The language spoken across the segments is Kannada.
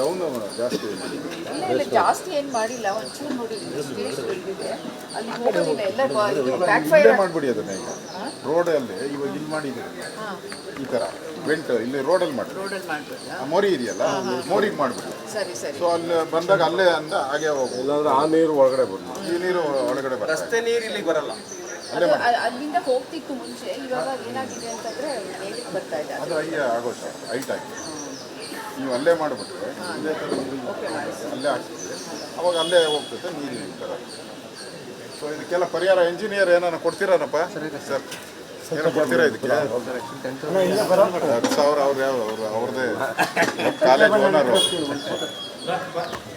ಡೌನ್ ಜಾಸ್ತಿ ಇಲ್ಲ ಇಲ್ಲ ಜಾಸ್ತಿ ಏನು ಮಾಡಿಲ್ಲ ಒಂಚೂರು ನೋಡಿ ಸ್ಟೇಜ್ ಬೆಳೆದಿದೆ ಅಲ್ಲಿ ಹೋಗೋದಿಲ್ಲ ಎಲ್ಲ ಬ್ಯಾಕ್ ಫೈರ್ ಮಾಡಿಬಿಡಿ ಮಾಡ್ಬಿಡಿ ಅದನ್ನ ಈಗ. ರೋಡಲ್ಲಿ ಇವಾಗ ಇಲ್ಲಿ ಮಾಡಿದ್ದೀರಿ ಈ ಥರ ವೆಂಟ್ ಇಲ್ಲಿ ರೋಡಲ್ಲಿ ಮಾಡಿ ರೋಡಲ್ಲಿ ಮಾಡ್ಬೋದಾ ಆ ಮೋರಿ ಇದೆಯಲ್ಲ ಮೋರಿಗೆ ಮಾಡ್ಬಿಡಿ. ಸರಿ ಸರಿ. ಸೊ ಅಲ್ಲಿ ಬಂದಾಗ ಅಲ್ಲೇ ಅಂದ ಹಾಗೆ ಹೋಗ್ಬೋದು. ಇಲ್ಲಾಂದ್ರೆ ಆ ನೀರು ಒಳಗಡೆ ಬರ್ಬೋದು ಈ ನೀರು ಒಳಗಡೆ ಬರ್ತದೆ ರಸ್ತೆ ನೀರು ಇಲ್ಲಿಗೆ ಬರಲ್ಲ. ಅದು ಅಲ್ಲಿಂದ ಹೋಗ್ತಿತ್ತು ಮುಂಚೆ ಇವಾಗ ಏನಾಗಿದೆ ಅಂತಂದ್ರೆ ಮೇಲಕ್ಕೆ ಬರ್ತಾ ಇದೆ ಅದು. ಹೈ ಆಗೋಷ್ಟು ಹೈಟ್ ಆಗಿ. ನೀವು ಅಲ್ಲೇ ಮಾಡಿಬಿಟ್ರೆ ಇದೇ ಥರ ನೀರು ಅಲ್ಲೇ ಹಾಕ್ತಿದ್ರೆ ಅವಾಗ ಅಲ್ಲೇ ಹೋಗ್ತೈತೆ ನೀರು ಈ ಥರ. ಸೊ ಇದಕ್ಕೆಲ್ಲ ಪರಿಹಾರ ಇಂಜಿನಿಯರ್ ಏನಾನ ಕೊಡ್ತೀರನಪ್ಪ? ಸರ್ ಏನೋ ಕೊಡ್ತೀರಾ ಇದಕ್ಕೆ? ಹತ್ತು ಸಾವಿರ ಅವ್ರು ಯಾವ ಅವ್ರು ಅವ್ರದ್ದೇ. ಕಾಲೇಜ್ ಓನರು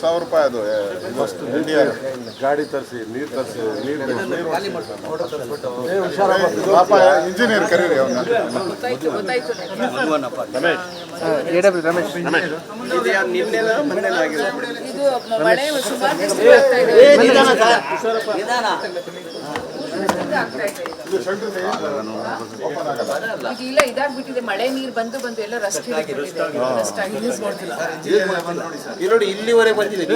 ಸಾವಿರ ರೂಪಾಯಿ ಅದು ಗಾಡಿ ತರಿಸಿ ನೀರು ತರಿಸಿ ನೀರು ಪಾಪ ಇಂಜಿನಿಯರ್ ಕರೀರಿ ಅವನ್ನ ಗೊತ್ತಾಯ್ತು ರಮೇಶ್. ನನಗೆ. ಇದು ಮಳೆ ಸುಮಾರು ಇದೆ ಇಲ್ಲ ಇದಾಗ್ಬಿಟ್ಟಿದೆ ಮಳೆ ನೀರು ಬಂದು ಬಂದು ಎಲ್ಲ ರಸ್ಟ್ ನೋಡಿ ಇಲ್ಲಿವರೆಗೆ ಬಂದಿದೆ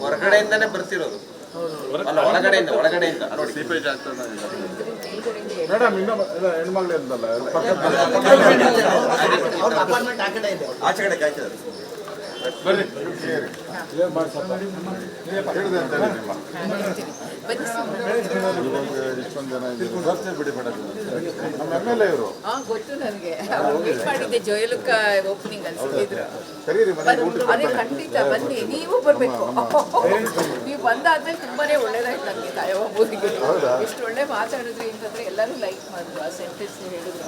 ಹೊರಗಡೆಯಿಂದಾನೇ ಬರ್ತಿರೋದು. ಒಳಗಡೆಯಿಂದ ಒಳಗಡೆಯಿಂದ ಮೇಡಮ್ ಇನ್ನೂ ಇಲ್ಲ ಹೆಣ್ಮಗಳು ಇದ್ದಲ್ಲ ಆಚೆ ಕಡೆ ಕಾಯ್ತದೆ ಇಷ್ಟೊಂದು ಜನ ಬಿಡಿ ಮೇಡಮ್ ನಮ್ಮ ಎಂ ಎಲ್ ಎ ಇವರು ಹಾ ಗೊತ್ತು ನನಗೆ ಮಾಡಿದ್ದೆ ಜೋಯಲುಕ್ಕ ಓಪನಿಂಗ್ ಅನ್ಸಿದ್ರು ಅದೇ ಖಂಡಿತ ಬನ್ನಿ ನೀವು ಬರ್ಬೇಕು ನೀವು ಬಂದಾದ್ಮೇಲೆ ತುಂಬಾನೇ ಒಳ್ಳೇದಾಯ್ತು ನನಗೆ ಕಾಯವಾಬೋದಿಗೆ ಎಷ್ಟು ಒಳ್ಳೆ ಮಾತಾಡಿದ್ರಿ ಅಂತಂದ್ರೆ ಎಲ್ಲರೂ ಲೈಕ್ ಮಾಡಿದ್ರು ಆ ಸೆಂಟೆನ್ಸ್ ಹೇಳಿದ್ರು